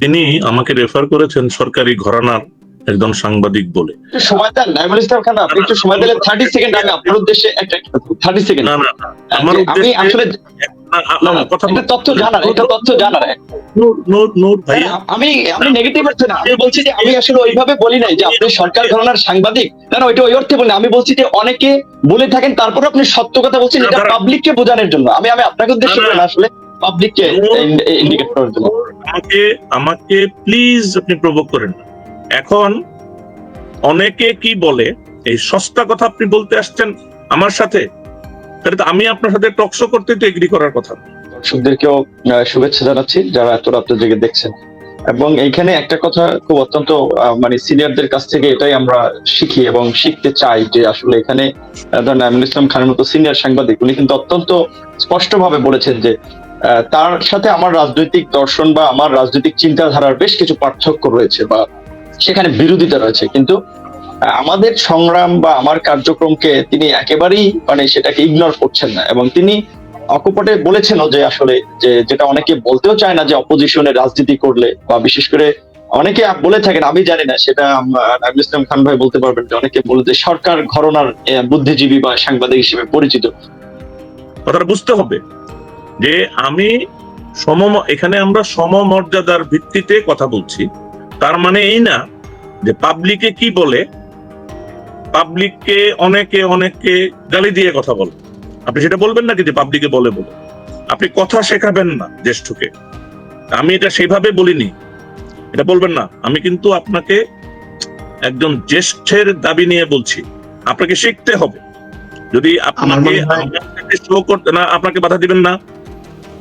তিনি আমাকে রেফার করেছেন সরকারি ঘরানার একজন সাংবাদিক বলে। সময় দেন নাইমুল ইসলাম খান আপনি একটু সময় দিলে থার্টি সেকেন্ড আমি আপনার উদ্দেশ্যে একটা থার্টি সেকেন্ড না না আমার আমি আসলে তথ্য জানার তথ্য জানার। নূর নূর আমি আমি নেগেটিভ হচ্ছে না আমি বলছি যে আমি আসলে ওইভাবে বলি নাই যে আপনি সরকার ঘরানার সাংবাদিক। না না ওইটা ওই অর্থে বলি আমি বলছি যে অনেকে বলে থাকেন তারপর আপনি সত্য কথা বলছেন এটা। পাবলিককে বোঝানোর জন্য। আমি আমি আপনাকে উদ্দেশ্য আসলে। পাবলিককে ইন্ডিকেট করার জন্য। আমাকে আমাকে প্লিজ আপনি প্রভোগ করেন এখন অনেকে কি বলে এই সস্তা কথা আপনি বলতে আসছেন আমার সাথে? তাহলে তো আমি আপনার সাথে টকশো করতে তো এগ্রি করার কথা। দর্শকদেরকেও শুভেচ্ছা জানাচ্ছি যারা এত রাত্রে জেগে দেখছেন। এবং এইখানে একটা কথা খুব অত্যন্ত মানে সিনিয়রদের কাছ থেকে এটাই আমরা শিখি এবং শিখতে চাই যে আসলে এখানে ধরেন আমিনুল ইসলাম খানের মতো সিনিয়র সাংবাদিক উনি কিন্তু অত্যন্ত স্পষ্টভাবে বলেছেন যে তার সাথে আমার রাজনৈতিক দর্শন বা আমার রাজনৈতিক চিন্তাধারার বেশ কিছু পার্থক্য রয়েছে বা সেখানে বিরোধিতা রয়েছে। কিন্তু আমাদের সংগ্রাম বা আমার কার্যক্রমকে তিনি একেবারেই মানে সেটাকে ইগনোর করছেন না এবং তিনি অকপটে বলেছেনও যে আসলে যে যেটা অনেকে বলতেও চায় না যে অপোজিশনে রাজনীতি করলে বা বিশেষ করে অনেকে বলে থাকেন, আমি জানি না, সেটা আম- ইসলাম খান ভাই বলতে পারবেন যে অনেকে বলে যে সরকার ঘরনার বুদ্ধিজীবী বা সাংবাদিক হিসেবে পরিচিত। কথাটা বুঝতে হবে। যে আমি সম এখানে আমরা সমমর্যাদার ভিত্তিতে কথা বলছি। তার মানে এই না যে পাবলিকে কি বলে? পাবলিককে অনেকে অনেকে গালি দিয়ে কথা বলে। আপনি সেটা বলবেন নাকি যে পাবলিকে বলে বলে? আপনি কথা শেখাবেন না জ্যেষ্ঠকে। আমি এটা সেইভাবে বলিনি। এটা বলবেন না। আমি কিন্তু আপনাকে একজন জ্যেষ্ঠের দাবি নিয়ে বলছি। আপনাকে শিখতে হবে। যদি আপনাকে শো করতে না আপনাকে বাধা দিবেন না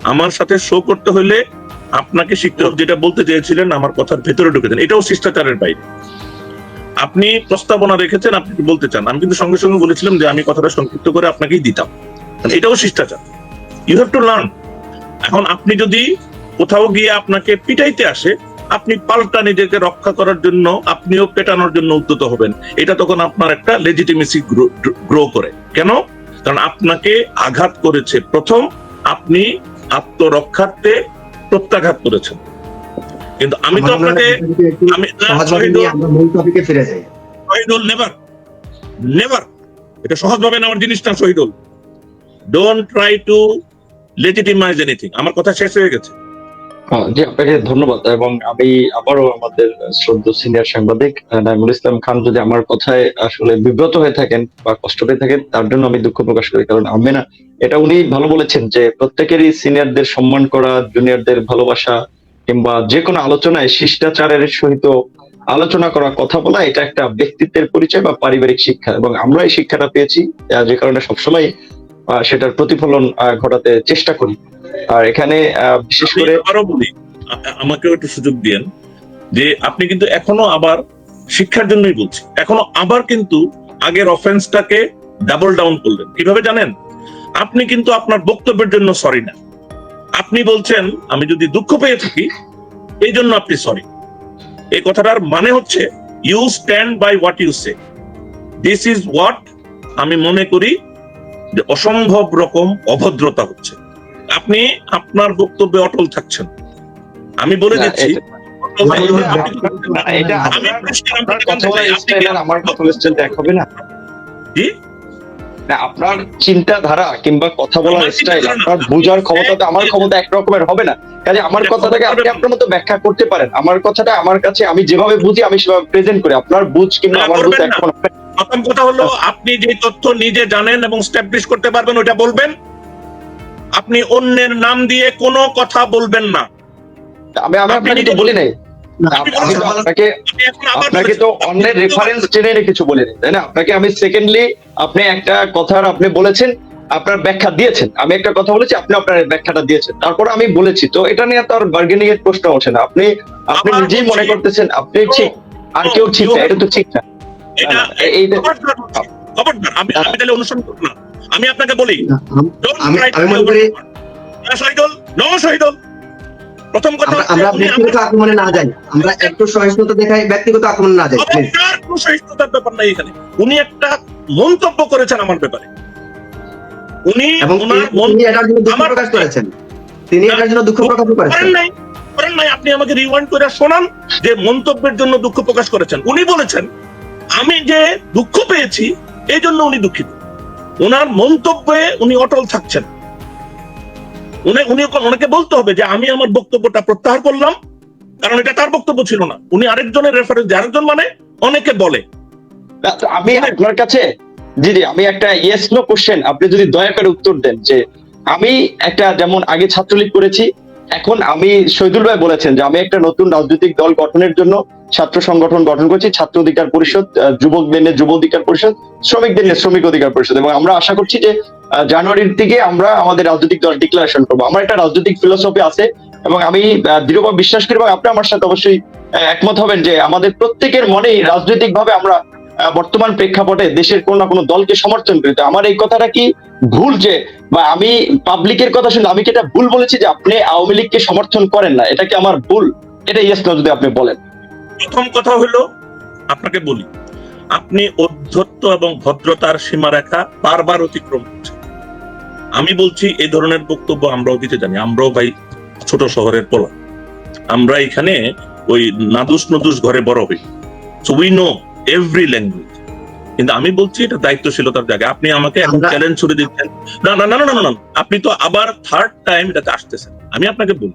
আমার সাথে শো করতে হলে আপনাকে শিখতে হবে। যেটা বলতে চেয়েছিলেন, আমার কথার ভেতরে ঢুকে দেন। এটাও শিষ্টাচারের বাইরে। আপনি প্রস্তাবনা রেখেছেন, আপনি বলতে চান? আমি কিন্তু সঙ্গে সঙ্গে বলেছিলাম যে আমি কথাটা সংক্ষিপ্ত করে আপনাকেই দিতাম। এটাও শিষ্টাচার। ইউ হ্যাভ টু লার্ন এখন আপনি যদি কোথাও গিয়ে আপনাকে পিটাইতে আসে, আপনি পাল্টা নিজেকে রক্ষা করার জন্য, আপনিও পেটানোর জন্য উদ্যত হবেন। এটা তখন আপনার একটা লেজিটিমেসি গ্রো করে। কেন? কারণ আপনাকে আঘাত করেছে। প্রথম, আপনি আত্মরক্ষার্থে প্রত্যাঘাত করেছেন। কিন্তু আমি তো আপনাকে আমি শহীদুল- ফিরে যাই। নেভার নেভার এটা সহজভাবে নেওয়ার জিনিস না Shahidul. Don't try to legitimize anything আমার কথা শেষ হয়ে গেছে। জি, আপনাকে ধন্যবাদ। এবং আমি আবারও আমাদের শ্রদ্ধ সিনিয়র সাংবাদিক নাইমুল ইসলাম খান যদি আমার কথায় আসলে বিব্রত হয়ে থাকেন বা কষ্ট পেয়ে থাকেন, তার জন্য আমি দুঃখ প্রকাশ করি, কারণ আমি না, এটা উনি ভালো বলেছেন যে প্রত্যেকেরই সিনিয়রদের সম্মান করা, জুনিয়রদের ভালোবাসা কিংবা যে কোনো আলোচনায় শিষ্টাচারের সহিত আলোচনা করা, কথা বলা, এটা একটা ব্যক্তিত্বের পরিচয় বা পারিবারিক শিক্ষা। এবং আমরা এই শিক্ষাটা পেয়েছি, যে কারণে সবসময় সেটার প্রতিফলন ঘটাতে চেষ্টা করি। আর এখানে বিশেষ করে আবারও বলি আমাকেও একটু সুযোগ দিয়েন যে আপনি কিন্তু এখনও আবার শিক্ষার জন্যই বলছি। এখনও আবার কিন্তু আগের অফেন্সটাকে ডাবল ডাউন করলেন। কীভাবে জানেন? আপনি কিন্তু আপনার বক্তব্যের জন্য সরি না। আপনি বলছেন আমি যদি দুঃখ পেয়ে থাকি এই জন্য আপনি সরি এই কথাটার মানে হচ্ছে you stand by what you say this is what আমি মনে করি যে অসম্ভব রকম অভদ্রতা হচ্ছে। আপনি আপনার বক্তব্যে অটল থাকছেন। আমি বলে দিচ্ছি আপনার- চিন্তাধারা কিংবা কথা বলার স্টাইল আপনার বোঝার ক্ষমতা তো আমার ক্ষমতা একরকমের হবে না। কাজে আমার কথাটাকে আপনি আপনার মতো ব্যাখ্যা করতে পারেন। আমার কথাটা আমার কাছে আমি যেভাবে বুঝি আমি সেভাবে প্রেজেন্ট করি। আপনার বুঝ কিংবা আমার বুঝ এখন প্রথম কথা হলো আপনি যে তথ্য নিজে জানেন এবং স্ট্যাবলিশ করতে পারবেন ওটা বলবেন। আপনি অন্যের নাম দিয়ে কোনো কথা বলবেন না। আমি আমি আপনাকে তো বলি নাই। আপনাকে তো অন্যের রেফারেন্স টেনে কিছু তাই না? আপনাকে আমি সেকেন্ডলি আপনি একটা কথার আপনি বলেছেন আপনার ব্যাখ্যা দিয়েছেন। আমি একটা কথা বলেছি আপনি আপনার ব্যাখ্যাটা দিয়েছেন। তারপর আমি বলেছি তো এটা নিয়ে তো আর বার্গেনিং এর প্রশ্ন ওঠে না। আপনি আপনি নিজেই মনে করতেছেন আপনি ঠিক। আর কেউ ঠিক না এটা তো ঠিক না। আমি আমি তাহলে অনুসরণ করব না। আমি আপনাকে বলি আম- মনে করি শহীদুল। নো শহীদুল। প্রথম কথা আমরা ব্যক্তিগত আক্রমণে না যাই। আমরা একটু সহিষ্ণুতা দেখাই ব্যক্তিগত আক্রমণে না যাই কোনো সহিষ্ণুতার ব্যাপার নাই এখানে। উনি একটা মন্তব্য করেছেন আমার ব্যাপারে। উনি ওনার আমার- প্রকাশ করেছেন। তিনি এটার জন্য দুঃখ প্রকাশ করেন করেছেন নাই করেন নাই। আপনি আমাকে রিওয়াইন্ড করে শোনান যে মন্তব্যের জন্য দুঃখ প্রকাশ করেছেন। উনি বলেছেন আমি যে দুঃখ পেয়েছি এই জন্য উনি দুঃখিত। ওনার মন্তব্যে উনি অটল থাকছেন। উনি উনি ওনাকে বলতে হবে যে আমি আমার বক্তব্যটা প্রত্যাহার করলাম, কারণ এটা তার বক্তব্য ছিল না। উনি আরেকজনের রেফারেন্স আরেকজন মানে অনেকে বলে। আমি আপনার কাছে, জি জি, আমি একটা ইয়েস নো কোশ্চেন আপনি যদি দয়া করে উত্তর দেন যে আমি একটা যেমন আগে ছাত্রলীগ করেছি এখন আমি শহীদুল ভাই বলেছেন যে আমি একটা নতুন রাজনৈতিক দল গঠনের জন্য ছাত্র সংগঠন গঠন করছি ছাত্র অধিকার পরিষদ আহ, যুবকদের নিয়ে যুব অধিকার পরিষদ শ্রমিকদের শ্রমিক অধিকার পরিষদ। এবং আমরা আশা করছি যে জানুয়ারির দিকে আমরা আমাদের রাজনৈতিক দল ডিক্লারেশন করব। আমার একটা রাজনৈতিক ফিলোসফি আছে এবং আমি দৃঢ়ভাবে বিশ্বাস করি এবং আপনি আমার সাথে অবশ্যই একমত হবেন যে আমাদের প্রত্যেকের মনেই রাজনৈতিক ভাবে আমরা বর্তমান প্রেক্ষাপটে দেশের কোনো না কোনো দলকে সমর্থন করি। তো আমার এই কথাটা কি ভুল যে, বা আমি পাবলিকের কথা শুনে আমি কি এটা ভুল বলেছি যে আপনি আওয়ামী লীগকে সমর্থন করেন না? এটা কি আমার ভুল? এটা ইয়েস না যদি আপনি বলেন। প্রথম কথা হলো, আপনাকে বলি, আপনি অধ্যত্ত এবং ভদ্রতার সীমারেখা বারবার অতিক্রম করছেন। আমি বলছি এই ধরনের বক্তব্য আমরাও দিতে জানি, আমরাও ভাই ছোট শহরের পোলা। আমরা এখানে ওই নাদুস নদুস ঘরে বড় হই। So we know every language কিন্তু আমি বলছি এটা দায়িত্বশীলতার জায়গায় আপনি আমাকে এখন চ্যালেঞ্জ ছুড়ে দিচ্ছেন। না না না না না না, আপনি তো আবার থার্ড টাইম এটাতে আসতেছেন। আমি আপনাকে বলি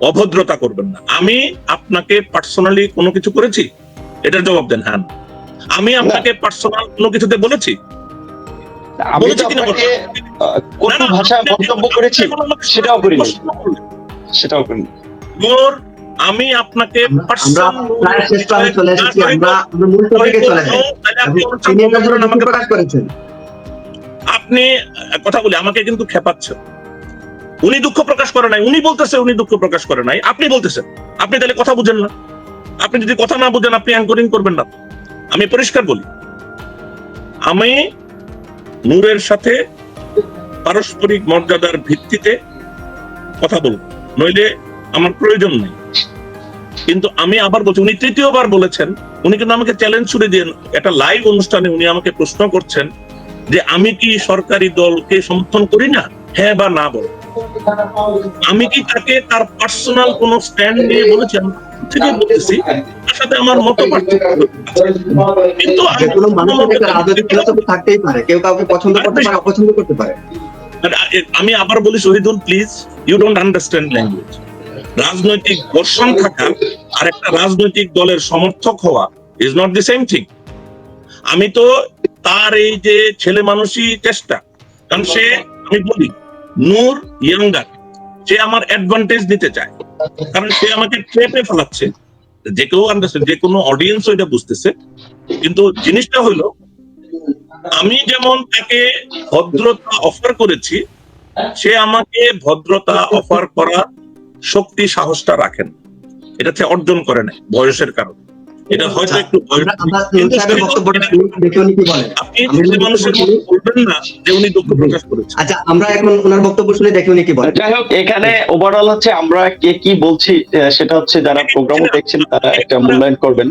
অভদ্রতা করবেন না। আমি আপনাকে পার্সোনালি কোনো কিছু করেছি? এটার জবাব দেন হ্যাঁ আমি আপনাকে পার্সোনাল কোনো কিছুতে বলেছি? কিনা ভাষায় আপনি- করেছি সেটাও করিনি। সেটাও করিনি। আমি আপনাকে আমরা personal- প্রায় শেষ ক্লাসে চলে এসেছি। আমরা আমরা মূল টপিকে চলে যাই। আপনি তিনি এটার জন্য আমাকে প্রকাশ করেছেন? আপনি কথা বলি আমাকে কিন্তু খেপাচ্ছেন উনি দুঃখ প্রকাশ করে নাই। উনি বলতেছে উনি দুঃখ প্রকাশ করে নাই। আপনি বলতেছেন। আপনি তাহলে কথা বুঝেন না। আপনি যদি কথা না বুঝেন আপনি অ্যাঙ্করিং করবেন না। আমি পরিষ্কার বলি। আমি নূরের সাথে পারস্পরিক মর্যাদার ভিত্তিতে কথা বলব। নইলে আমার প্রয়োজন নেই। কিন্তু আমি আবার বলছি উনি তৃতীয়বার বলেছেন উনি কিন্তু আমাকে চ্যালেঞ্জ ছুড়ে দিয়ে একটা লাইভ অনুষ্ঠানে উনি আমাকে প্রশ্ন করছেন যে আমি কি সরকারি দলকে সমর্থন করি না? হ্যাঁ বা না বল। আমি কি তাকে তার পার্সোনাল কোন স্ট্যান্ড নিয়ে বলেছি? আমি থেকে বলতেছি তার সাথে আমার মত কিন্তু আমি- যে কোনো মানুষের একটা রাজনৈতিক ফিলোসফি থাকতেই পারে। কেউ কাউকে পছন্দ করতে পারে অপছন্দ করতে পারে। আমি আবার বলি Shahidul please you don't understand language রাজনৈতিক দর্শন থাকা আর একটা রাজনৈতিক দলের সমর্থক হওয়া is not the same thing আমি তো তার এই যে ছেলে মানুষই চেষ্টা। কারণ সে, আমি বলি, নূর ইয়াঙ্গার, সে আমার অ্যাডভান্টেজ নিতে চায়। কারণ সে আমাকে ট্রেপে ফেলাচ্ছে। যে কেউ আন্ডারস্ট্যান্ড যে কোনো অডিয়েন্স এটা বুঝতেছে। কিন্তু জিনিসটা হলো, আমি যেমন তাকে ভদ্রতা অফার করেছি, সে আমাকে ভদ্রতা অফার করার শক্তি সাহসটা রাখেন। এটা সে অর্জন করে নাই বয়সের কারণে। এটা হয়তো একটু আপনি মানুষের বলবেন না যে উনি দুঃখ প্রকাশ করেছেন। আচ্ছা আমরা এখন ওনার বক্তব্য শুনে দেখে উনি কি বলেন। যাই হোক এখানে ওভারঅল হচ্ছে আমরা কে কি বলছি সেটা হচ্ছে যারা প্রোগ্রাম দেখছেন তারা একটা মূল্যায়ন করবেন।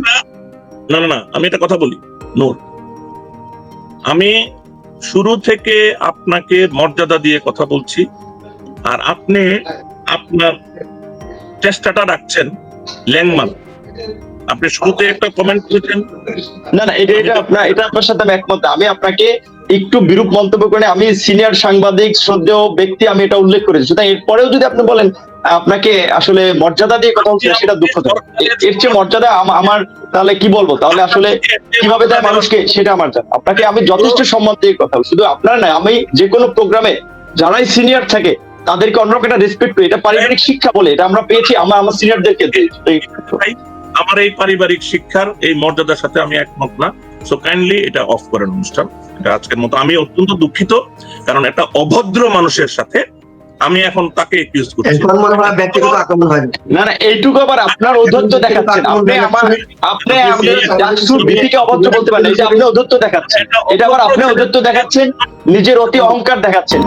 না না না আমি একটা কথা বলি। নূর আমি শুরু থেকে আপনাকে মর্যাদা দিয়ে কথা বলছি আর আপনি আপনার চেষ্টাটা রাখছেন ল্যাংমাল আপনি শুরুতে একটা কমেন্ট করেছেন। না না, এটা এটা আপনার এটা আপনার সাথে আমি একমত। আমি আপনাকে একটু বিরূপ মন্তব্য করে আমি সিনিয়র সাংবাদিক, শ্রদ্ধেয় ব্যক্তি, আমি এটা উল্লেখ করেছি। সুতরাং এরপরেও যদি আপনি বলেন, আপনাকে আসলে মর্যাদা দিয়ে কথা বলছেন সেটা দুঃখজনক। এর- চেয়ে মর্যাদা আমার, তাহলে কি বলব? তাহলে আসলে কীভাবে দেয় মানুষকে সেটা আমার জানা। আপনাকে আমি যথেষ্ট সম্মান দিয়ে কথা বলি। শুধু আপনার না আমি যে কোনো প্রোগ্রামে যারাই সিনিয়র থাকে তাদেরকে অন্যরকম একটা রেসপেক্ট করি। এটা পারিবারিক শিক্ষা বলে এটা আমরা পেয়েছি আমরা আমার সিনিয়রদেরকে আমার এই পারিবারিক শিক্ষার এই মর্যাদার সাথে আমি একমত না। সো কাইন্ডলি এটা অফ করেন অনুষ্ঠান। এটা আজকের মতো। আমি অত্যন্ত দুঃখিত কারণ একটা অভদ্র মানুষের সাথে আমি এখন তাকে একিউজ করছি। এখন মনে হয় ব্যক্তিগত আক্রমণ হয়। না না এইটুকু আবার আপনার ঔদ্ধত্য দেখাচ্ছেন। আপনি আমার আপনি আমাদের ডাকসুর ভীতিকে অভদ্র বলতে পারেন। এই যে আপনি ঔদ্ধত্য দেখাচ্ছেন। এটা আবার আপনি ঔদ্ধত্য দেখাচ্ছেন। নিজের অতি অহংকার দেখাচ্ছেন।